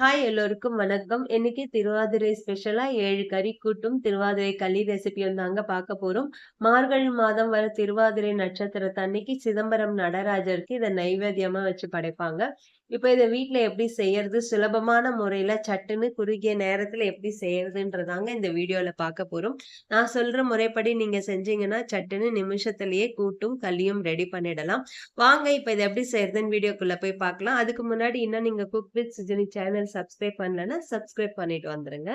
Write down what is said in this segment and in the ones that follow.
Hi எல்லோருக்கும் வணக்கம். இன்னைக்கு திருவாதிரை ஸ்பெஷலா ஏழு கறி கூட்டும், திருவாதிரை களி ரெசிபி தாங்க பார்க்க போறோம். மார்கழி மாதம் வர திருவாதிரை நட்சத்திரத்தன்னைக்கு சிதம்பரம் நடராஜருக்கு இத நைவேத்தியமா வச்சு படைப்பாங்க. இப்போ இதை வீட்டில் எப்படி செய்யறது? சுலபமான முறையில் சட்டுன்னு குறுகிய நேரத்தில் எப்படி செய்யறதுன்றதாங்க இந்த வீடியோவில் பார்க்க போகிறோம் நான் சொல்கிற முறைப்படி நீங்கள் செஞ்சீங்கன்னா, சட்டுன்னு நிமிஷத்துலேயே கூட்டும், களியும் ரெடி பண்ணிடலாம். வாங்க இப்போ இதை எப்படி செய்யறதுன்னு வீடியோக்குள்ளே போய் பார்க்கலாம். அதுக்கு முன்னாடி இன்னும் நீங்கள் cook with Sujini channel subscribe பண்ணலன்னா, சப்ஸ்கிரைப் பண்ணிட்டு வந்துடுங்க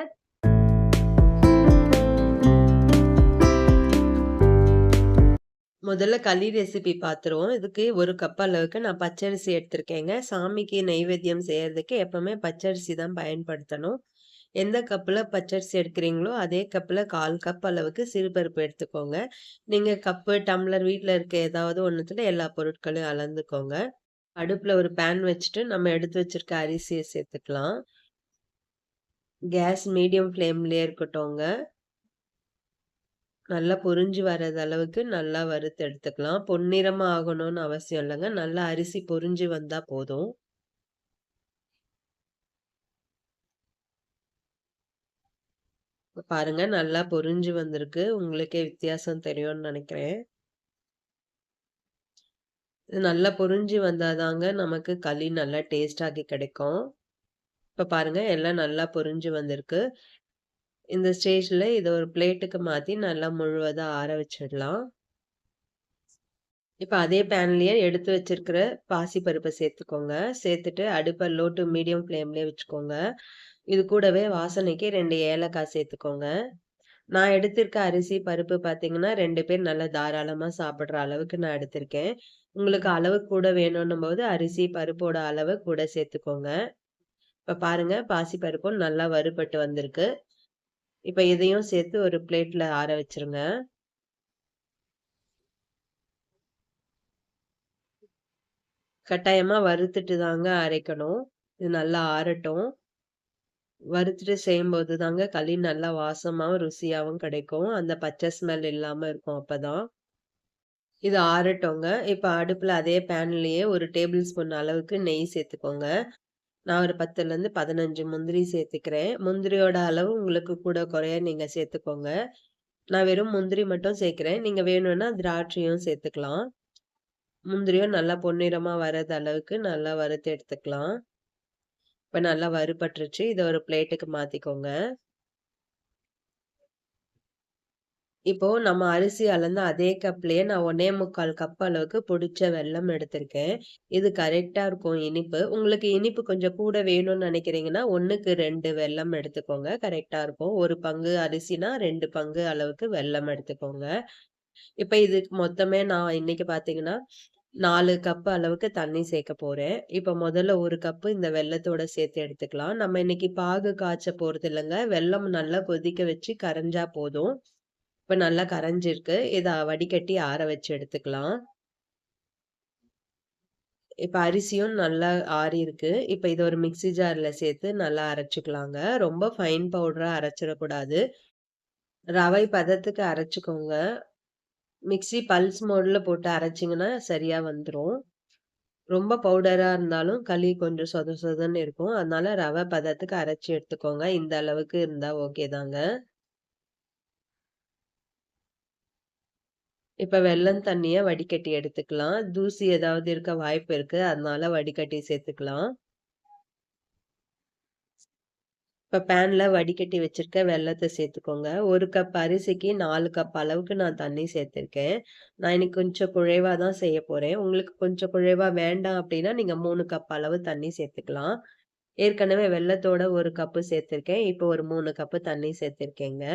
முதல்ல களி ரெசிபி பார்த்துருவோம். இதுக்கு ஒரு கப் அளவுக்கு நான் பச்சரிசி எடுத்திருக்கேங்க. சாமிக்கு நைவேத்தியம் செய்யறதுக்கு எப்பவுமே பச்சரிசி தான் பயன்படுத்தணும். எந்த கப்பில் பச்சரிசி எடுக்கிறீங்களோ, அதே கப்பில் கால் கப் அளவுக்கு சிறுபருப்பு எடுத்துக்கோங்க. நீங்கள் கப்பு, டம்ளர் வீட்டில் இருக்க ஏதாவது ஒன்றுத்தில் எல்லா பொருட்களையும் அளந்துக்கோங்க. அடுப்பில் ஒரு பேன் வச்சுட்டு நம்ம எடுத்து வச்சிருக்க அரிசியை சேர்த்துக்கலாம். கேஸ் மீடியம் ஃப்ளேம்லேயே இருக்கட்டுங்க. நல்லா பொரிஞ்சு வர்றது அளவுக்கு நல்லா வறுத்து எடுத்துக்கலாம். பொன்னிறமா ஆகணும்னு அவசியம் இல்லங்க. நல்லா அரிசி பொரிஞ்சு வந்தா போதும். பாருங்க நல்லா பொரிஞ்சு வந்திருக்கு. உங்களுக்கே வித்தியாசம் தெரியும்னு நினைக்கிறேன் இது நல்லா பொரிஞ்சு வந்தாதாங்க நமக்கு களி நல்லா டேஸ்டாகி கிடைக்கும். இப்ப பாருங்க எல்லாம் நல்லா பொரிஞ்சு வந்திருக்கு. இந்த ஸ்டேஜில் இதை ஒரு பிளேட்டுக்கு மாற்றி நல்லா முழுவதாக ஆற வச்சிடலாம். இப்போ அதே பேன்லேயே எடுத்து வச்சிருக்கிற பாசி பருப்பை சேர்த்துக்கோங்க. சேர்த்துட்டு அடுப்பை லோ டு மீடியம் ஃப்ளேம்லேயே வச்சுக்கோங்க. இது கூடவே வாசனைக்கு ரெண்டு ஏலக்காய் சேர்த்துக்கோங்க. நான் எடுத்திருக்க அரிசி, பருப்பு பார்த்தீங்கன்னா, ரெண்டு பேர் நல்லா தாராளமாக சாப்பிட்ற அளவுக்கு நான் எடுத்திருக்கேன். உங்களுக்கு அளவு கூட வேணும்னும்போது அரிசி, பருப்போட அளவு கூட சேர்த்துக்கோங்க. இப்போ பாருங்கள் பாசி பருப்பும் நல்லா வறுபட்டு வந்திருக்கு. இப்போ இதையும் சேர்த்து ஒரு பிளேட்டில் ஆற வச்சுருங்க. கட்டாயமாக வறுத்துட்டு தாங்க அரைக்கணும். இது நல்லா ஆறட்டும். வறுத்துட்டு செய்யும்போது தாங்க களி நல்லா வாசமாகவும் ருசியாகவும் கிடைக்கும். அந்த பச்சை ஸ்மெல் இல்லாமல் இருக்கும் அப்போதான் இது ஆறட்டோங்க இப்போ அடுப்பில் அதே பேன்லேயே ஒரு டேபிள் ஸ்பூன் அளவுக்கு நெய் சேர்த்துக்கோங்க. நான் ஒரு 10லருந்து 15 முந்திரி சேர்த்துக்கிறேன். முந்திரியோட அளவு உங்களுக்கு கூட குறைய நீங்கள் சேர்த்துக்கோங்க. நான் வெறும் முந்திரி மட்டும் சேர்க்குறேன் நீங்கள் வேணும்னா திராட்சையும் சேர்த்துக்கலாம். முந்திரியும் நல்லா பொன்னிறமாக வர்றது அளவுக்கு நல்லா வறுத்து எடுத்துக்கலாம். இப்போ நல்லா வறுபட்டுருச்சு. இதை ஒரு பிளேட்டுக்கு மாற்றிக்கோங்க இப்போ நம்ம அரிசி அளந்த அதே கப்லயே நான் 1 1/4 கப் அளவுக்கு பொடிச்ச வெல்லம் எடுத்திருக்கேன். இது கரெக்டா இருக்கும் இனிப்பு. உங்களுக்கு இனிப்பு கொஞ்சம் கூட வேணும்னு நினைக்கிறீங்கன்னா, 1க்கு 2 வெல்லம் எடுத்துக்கோங்க. கரெக்டா இருக்கும். ஒரு பங்கு அரிசினா ரெண்டு பங்கு அளவுக்கு வெல்லம் எடுத்துக்கோங்க. இப்ப இதுக்கு மொத்தமே நான் இன்னைக்கு பார்த்தீங்கன்னா, நாலு கப் அளவுக்கு தண்ணி சேர்க்க போறேன். இப்ப முதல்ல ஒரு கப்பு இந்த வெள்ளத்தோட சேர்த்து எடுத்துக்கலாம். நம்ம இன்னைக்கு பாகு காய்ச்ச போறதில்லங்க. வெல்லம் நல்லா கொதிக்க வச்சு கரைஞ்சா போதும். இப்போ நல்லா கரைஞ்சிருக்கு. இதை வடிகட்டி ஆற வச்சு எடுத்துக்கலாம். இப்போ அரிசியும் நல்லா ஆறியிருக்கு. இப்போ இதை ஒரு மிக்ஸி ஜாரில் சேர்த்து நல்லா அரைச்சிக்கலாங்க ரொம்ப ஃபைன் பவுடராக அரைச்சிடக்கூடாது. ரவை பதத்துக்கு அரைச்சிக்கோங்க மிக்ஸி பல்ஸ் மோடில் போட்டு அரைச்சிங்கன்னா சரியாக வந்துடும் ரொம்ப பவுடராக இருந்தாலும் களி கொஞ்சம் சொத சொதன்னு இருக்கும். அதனால ரவை பதத்துக்கு அரைச்சி எடுத்துக்கோங்க. இந்த அளவுக்கு இருந்தால் ஓகே தாங்க. இப்போ வெல்லம் தண்ணியை வடிகட்டி எடுத்துக்கலாம். தூசி ஏதாவது இருக்க வாய்ப்பு இருக்கு. அதனால வடிகட்டி சேர்த்துக்கலாம். இப்போ பேனில் வடிகட்டி வச்சிருக்க வெள்ளத்தை சேர்த்துக்கோங்க. ஒரு கப் அரிசிக்கு நாலு கப் அளவுக்கு நான் தண்ணி சேர்த்துருக்கேன் நான் இன்னைக்கு கொஞ்சம் குழைவாக தான் செய்ய போகிறேன் உங்களுக்கு கொஞ்சம் குழைவாக வேண்டாம் அப்படின்னா நீங்கள் மூணு கப் அளவு தண்ணி சேர்த்துக்கலாம். ஏற்கனவே வெள்ளத்தோட ஒரு கப்பு சேர்த்துருக்கேன் இப்போ ஒரு மூணு கப்பு தண்ணி சேர்த்துருக்கேங்க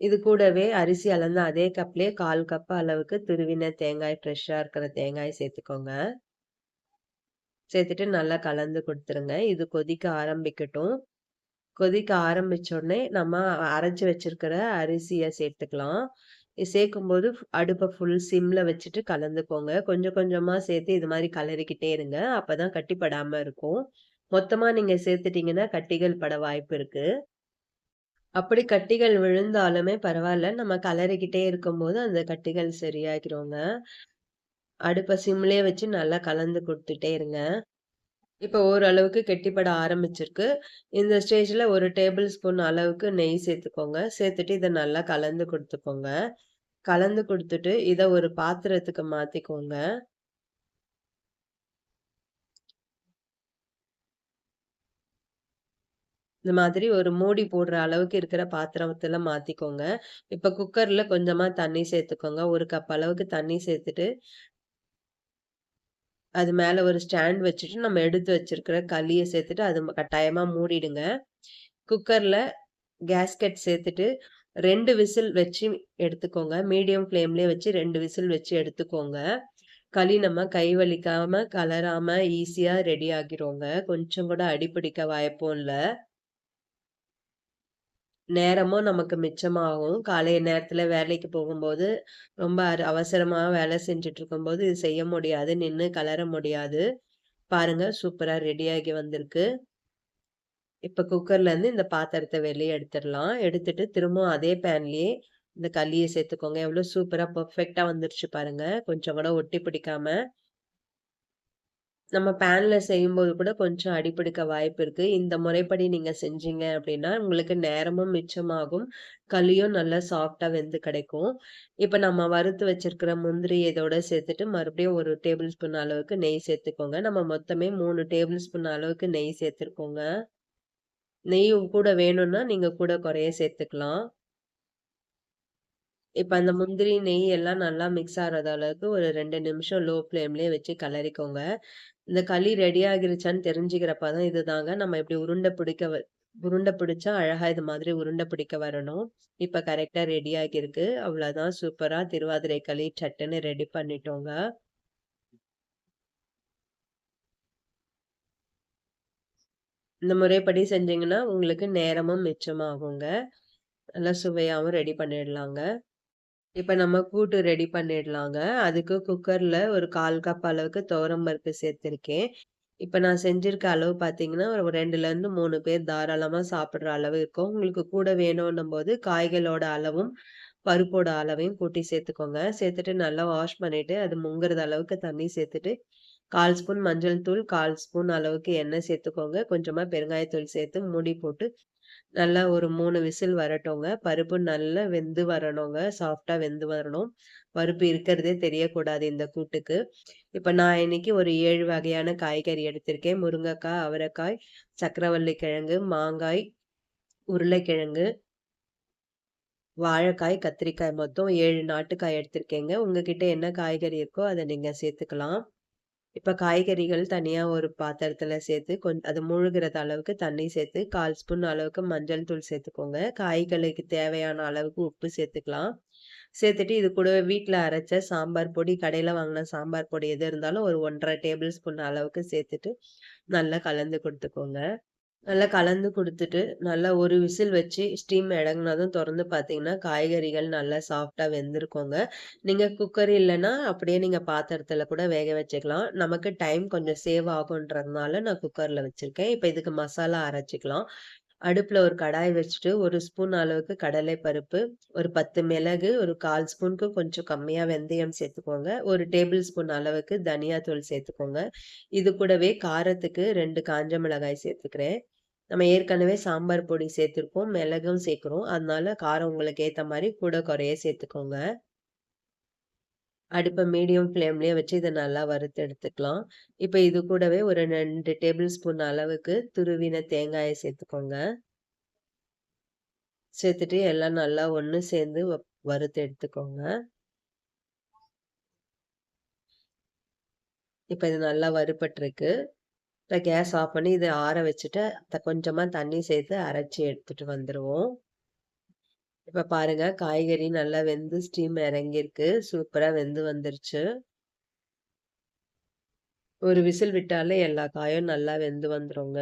இது கூடவே அரிசி அளந்த அதே கப்லேயே கால் கப் அளவுக்கு துருவின தேங்காய் ஃப்ரெஷ்ஷாக இருக்கிற தேங்காய் சேர்த்துக்கோங்க. சேர்த்துட்டு நல்லா கலந்து கொடுத்துருங்க இது கொதிக்க ஆரம்பிக்கட்டும். கொதிக்க ஆரம்பித்தோடனே நம்ம அரைச்சி வச்சிருக்கிற அரிசியை சேர்த்துக்கலாம். சேர்க்கும்போது அடுப்பை ஃபுல் சிம்மில் வச்சுட்டு கலந்துக்கோங்க. கொஞ்சம் கொஞ்சமாக சேர்த்து இது மாதிரி கலரிக்கிட்டே இருங்க. அப்பதான் கட்டிப்படாமல் இருக்கும். மொத்தமாக நீங்கள் சேர்த்துட்டிங்கன்னா கட்டிகள் பட வாய்ப்பு இருக்குது அப்படி கட்டிகள் விழுந்தாலுமே பரவாயில்ல நம்ம கலரிக்கிட்டே இருக்கும்போது அந்த கட்டிகள் சரியாகிருங்க. அடுப்பை சிம்லயே வச்சு நல்லா கலந்து கொடுத்துட்டே இருங்க. இப்போ ஓரளவுக்கு கெட்டிப்பட ஆரம்பிச்சிருக்கு. இந்த ஸ்டேஜில் ஒரு டேபிள் ஸ்பூன் அளவுக்கு நெய் சேர்த்துக்கோங்க. சேர்த்துட்டு இதை நல்லா கலந்து கொடுத்துக்கோங்க கலந்து கொடுத்துட்டு இதை ஒரு பாத்திரத்துக்கு மாற்றிக்கோங்க இந்த மாதிரி ஒரு மூடி போடுற அளவுக்கு இருக்கிற பாத்திரத்தில் மாற்றிக்கோங்க இப்போ குக்கரில் கொஞ்சமாக தண்ணி சேர்த்துக்கோங்க. ஒரு கப் அளவுக்கு தண்ணி சேர்த்துட்டு அது மேலே ஒரு ஸ்டாண்ட் வச்சுட்டு நம்ம எடுத்து வச்சிருக்கிற களியை சேர்த்துட்டு அது கட்டாயமாக மூடிடுங்க. குக்கரில் கேஸ்கெட் சேர்த்துட்டு ரெண்டு விசில் வச்சு எடுத்துக்கோங்க. மீடியம் ஃப்ளேம்லேயே வச்சு ரெண்டு விசில் வச்சு எடுத்துக்கோங்க. களி நம்ம கை வலிக்காம, கலராம ஈஸியாக ரெடி ஆகிடுவோங்க கொஞ்சம் கூட அடிப்பிடிக்க வாய்ப்பும் இல்லை நேரமும் நமக்கு மிச்சமாகும். காலை நேரத்துல வேலைக்கு போகும்போது, ரொம்ப அவசரமா வேலை செஞ்சுட்டு இருக்கும்போது இது செய்ய முடியாது. நின்று கலர முடியாது. பாருங்க சூப்பரா ரெடியாகி வந்திருக்கு. இப்ப குக்கர்லேருந்து இந்த பாத்திரத்தை வெளியே எடுத்துடலாம் எடுத்துட்டு திரும்பவும் அதே பேன்லயே இந்த கல்லியை சேர்த்துக்கோங்க. எவ்வளோ சூப்பரா பர்ஃபெக்டா வந்துருச்சு பாருங்க. கொஞ்சம் கூட ஒட்டி பிடிக்காம. நம்ம பேனில் செய்யும்போது கூட கொஞ்சம் அடிபிடிக்க வாய்ப்பு இருக்குது இந்த முறைப்படி நீங்கள் செஞ்சீங்க அப்படின்னா உங்களுக்கு நேரமும் மிச்சமாகும். களியும் நல்லா சாஃப்டாக வெந்து கிடைக்கும். இப்போ நம்ம வறுத்து வச்சிருக்கிற முந்திரி இதோட சேர்த்துட்டு மறுபடியும் ஒரு டேபிள் ஸ்பூன் அளவுக்கு நெய் சேர்த்துக்கோங்க. நம்ம மொத்தமே மூணு டேபிள் ஸ்பூன் அளவுக்கு நெய் சேர்த்துருக்கோங்க. நெய் கூட வேணும்னா, நீங்கள் கூட குறைய சேர்த்துக்கலாம். இப்போ அந்த முந்திரி, நெய் எல்லாம் நல்லா மிக்ஸ் ஆகிறது அளவுக்கு ஒரு ரெண்டு நிமிஷம் லோ ஃப்ளேம்லேயே வச்சு கலரிக்கோங்க இந்த களி ரெடி ஆகிருச்சான்னு தெரிஞ்சுக்கிறப்ப தான் இது இதுதாங்க. நம்ம இப்படி உருண்டை பிடிக்க உருண்டை பிடிச்சா அழகாக இது மாதிரி உருண்டை பிடிக்க வரணும். இப்போ கரெக்டாக ரெடி ஆகியிருக்கு. அவ்வளோதான் சூப்பராக திருவாதிரை களி சட்டுன்னு ரெடி பண்ணிட்டோங்க. இந்த முறைப்படி செஞ்சீங்கன்னா, உங்களுக்கு நேரமும் மிச்சமாகுங்க. நல்லா சுவையாகவும் ரெடி பண்ணிடலாங்க. இப்போ நம்ம கூட்டு ரெடி பண்ணிடலாங்க. அதுக்கு குக்கரில் ஒரு 1/4 கப் அளவுக்கு துவரம் பருப்பு சேர்த்துருக்கேன் இப்போ நான் செஞ்சிருக்க அளவு பார்த்தீங்கன்னா, ஒரு 2லருந்து 3 பேர் தாராளமாக சாப்பிட்ற அளவு இருக்கும். உங்களுக்கு கூட வேணும்ன்னும்போது காய்களோட அளவும், பருப்போட அளவையும் கூட்டி சேர்த்துக்கோங்க. சேர்த்துட்டு நல்லா வாஷ் பண்ணிவிட்டு அது முங்குறது அளவுக்கு தண்ணி சேர்த்துட்டு, 1/4 ஸ்பூன் மஞ்சள் தூள், 1/4 ஸ்பூன் அளவுக்கு எண்ணெய் சேர்த்துக்கோங்க. கொஞ்சமாக பெருங்காயத்தூள் சேர்த்து மூடி போட்டு, நல்லா ஒரு மூணு விசில் வரட்டோங்க பருப்பு நல்லா வெந்து வரணுங்க. சாஃப்டாக வெந்து வரணும். பருப்பு இருக்கிறதே தெரியக்கூடாது இந்த கூட்டுக்கு. இப்போ நான் இன்னைக்கு ஒரு ஏழு வகையான காய்கறி எடுத்திருக்கேன். முருங்கைக்காய் அவரைக்காய், சக்கரவள்ளி கிழங்கு, மாங்காய், உருளைக்கிழங்கு வாழைக்காய், கத்திரிக்காய் மொத்தம் ஏழு நாட்டுக்காய் எடுத்திருக்கேங்க. உங்ககிட்ட என்ன காய்கறி இருக்கோ அதை நீங்கள் சேர்த்துக்கலாம். இப்போ காய்கறிகள் தனியாக ஒரு பாத்திரத்தில் சேர்த்து கொஞ்ச அது முழுகிறது அளவுக்கு தண்ணி சேர்த்து 1/4 ஸ்பூன் அளவுக்கு மஞ்சள் தூள் சேர்த்துக்கோங்க. காய்களுக்கு தேவையான அளவுக்கு உப்பு சேர்த்துக்கலாம். சேர்த்துட்டு இது கூட வீட்டில் அரைச்ச சாம்பார் பொடி, கடையில் வாங்கின சாம்பார் பொடி எது இருந்தாலும் ஒரு 1 1/2 டேபிள் ஸ்பூன் அளவுக்கு சேர்த்துட்டு, நல்லா கலந்து கொடுத்துக்கோங்க நல்லா கலந்து கொடுத்துட்டு நல்லா ஒரு விசில் வச்சு ஸ்டீம் இறங்குனதும் திறந்து பார்த்தீங்கன்னா, காய்கறிகள் நல்லா சாஃப்டாக வெந்திருக்கோங்க நீங்கள் குக்கர் இல்லைன்னா அப்படியே நீங்கள் பாத்திரத்தில் கூட வேக வச்சுக்கலாம். நமக்கு டைம் கொஞ்சம் சேவ் ஆகுன்றதுனால நான் குக்கரில் வச்சுருக்கேன் இப்போ இதுக்கு மசாலா அரைச்சிக்கலாம் அடுப்பில் ஒரு கடாய் வச்சுட்டு, ஒரு ஸ்பூன் அளவுக்கு கடலை பருப்பு, ஒரு 10 மிளகு, ஒரு 1/4 ஸ்பூனுக்கு கொஞ்சம் கம்மியாக வெந்தயம் சேர்த்துக்கோங்க. ஒரு டேபிள் ஸ்பூன் அளவுக்கு தனியாத்தூள் சேர்த்துக்கோங்க. இது கூடவே காரத்துக்கு ரெண்டு காஞ்ச மிளகாய் சேர்த்துக்கிறேன். நம்ம ஏற்கனவே சாம்பார் பொடி சேர்த்துருக்கோம் மிளகும் சேர்க்குறோம் அதனால காரம் உங்களுக்கு ஏற்ற மாதிரி கூட குறைய சேர்த்துக்கோங்க. அடுப்பை மீடியம் ஃப்ளேம்லேயே வச்சு இதை நல்லா வறுத்து எடுத்துக்கலாம். இப்போ இது கூடவே ஒரு ரெண்டு டேபிள் ஸ்பூன் அளவுக்கு துருவின தேங்காயை சேர்த்துக்கோங்க. சேர்த்துட்டு எல்லாம் நல்லா ஒன்று சேர்ந்து வறுத்து எடுத்துக்கோங்க. இப்போ இது நல்லா வறுபட்டிருக்கு இப்போ கேஸ் ஆஃப் பண்ணி இதை ஆற வச்சுட்டு, கொஞ்சமாக தண்ணி சேர்த்து அரைச்சி எடுத்துட்டு வந்துடுவோம் இப்போ பாருங்கள் காய்கறி நல்லா வெந்து ஸ்டீம் இறங்கியிருக்கு. சூப்பராக வெந்து வந்துருச்சு. ஒரு விசில் விட்டாலே எல்லா காயும் நல்லா வெந்து வந்துருங்க.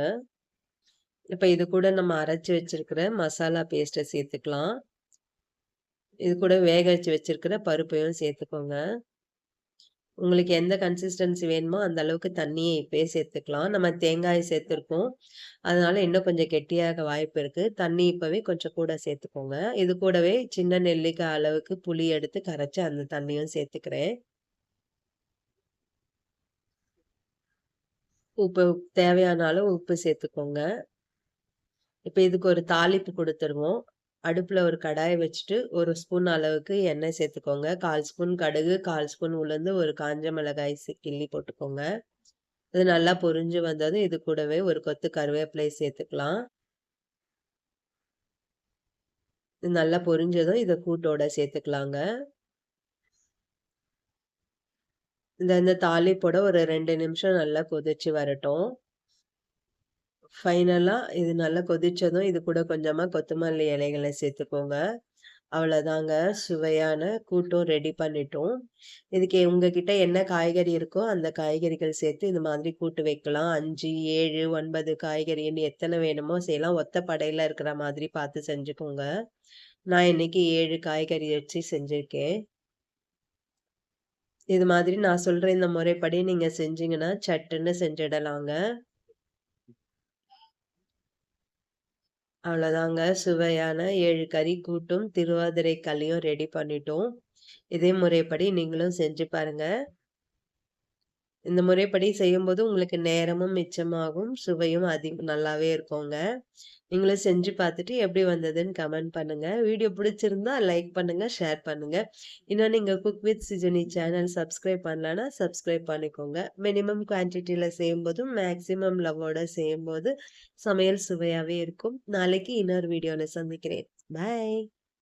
இப்போ இது கூட நம்ம அரைச்சி வச்சிருக்கிற மசாலா பேஸ்ட்டை சேர்த்துக்கலாம். இது கூட வேக வச்சு வச்சிருக்கிற பருப்பையும் சேர்த்துக்கோங்க. உங்களுக்கு எந்த கன்சிஸ்டன்சி வேணுமோ அந்த அளவுக்கு தண்ணியை இப்போயே சேர்த்துக்கலாம். நம்ம தேங்காய் சேர்த்துருக்கோம் அதனால இன்னும் கொஞ்சம் கெட்டியாக வாய்ப்பு இருக்குது தண்ணி இப்போவே கொஞ்சம் கூட சேர்த்துக்கோங்க. இது கூடவே சின்ன நெல்லிக்காய் அளவுக்கு புளி எடுத்து கரைச்சி அந்த தண்ணியும் சேர்த்துக்கிறேன். உப்பு தேவையான அளவு உப்பு சேர்த்துக்கோங்க. இப்போ இதுக்கு ஒரு தாளிப்பு கொடுத்துருவோம். அடுப்பில் ஒரு கடாயை வச்சுட்டு, ஒரு ஸ்பூன் அளவுக்கு எண்ணெய் சேர்த்துக்கோங்க. 1/4 ஸ்பூன் கடுகு, 1/4 ஸ்பூன் உளுந்து, ஒரு காஞ்ச மிளகாய் கிள்ளி போட்டுக்கோங்க. இது நல்லா பொரிஞ்சு வந்ததும், இது கூடவே ஒரு கொத்து கருவேப்பிலை சேர்த்துக்கலாம். இது நல்லா பொரிஞ்சதும், இதை கூட்டோட சேர்த்துக்கலாங்க. இந்த இந்த தாளிப்போட ஒரு ரெண்டு நிமிஷம் நல்லா கொதிச்சு வரட்டும். ஃபைனலாக இது நல்லா கொதிச்சதும், இது கூட கொஞ்சமாக கொத்தமல்லி இலைகளை சேர்த்துக்கோங்க. அவ்வளோதாங்க சுவையான கூட்டும் ரெடி பண்ணிட்டோம். இதுக்கு உங்ககிட்ட என்ன காய்கறி இருக்கோ, அந்த காய்கறிகள் சேர்த்து இந்த மாதிரி கூட்டு வைக்கலாம். 5, 7, 9 காய்கறின்னு எத்தனை வேணுமோ செய்யலாம். ஒத்த படையில் இருக்கிற மாதிரி பார்த்து செஞ்சுக்கோங்க. நான் இன்னைக்கு ஏழு காய்கறி வச்சு செஞ்சுருக்கேன் இது மாதிரி நான் சொல்கிற இந்த முறைப்படி நீங்கள் செஞ்சீங்கன்னா, சட்டுன்னு செஞ்சிடலாங்க. அவ்வளோதாங்க சுவையான ஏழு கறி கூட்டும், திருவாதிரை களியும் ரெடி பண்ணிட்டோம். இதே முறைப்படி நீங்களும் செஞ்சு பாருங்கள் இந்த முறைப்படி செய்யும்போது உங்களுக்கு நேரமும் மிச்சமாகும். சுவையும் அதிக நல்லாவே இருக்குங்க. நீங்களும் செஞ்சு பார்த்துட்டு எப்படி வந்ததுன்னு கமெண்ட் பண்ணுங்க. வீடியோ பிடிச்சிருந்தா லைக் பண்ணுங்க, ஷேர் பண்ணுங்க. இன்னும் நீங்கள் cook with Sijani channel subscribe பண்ணலன்னா, சப்ஸ்கிரைப் பண்ணிக்கோங்க. மினிமம் குவான்டிட்டியில் செய்யும்போதும், மேக்ஸிமம் லவ்வோட செய்யும்போது, சமையல் சுவையாகவே இருக்கும். நாளைக்கு இன்னொரு வீடியோவில் சந்திக்கிறேன். பாய்.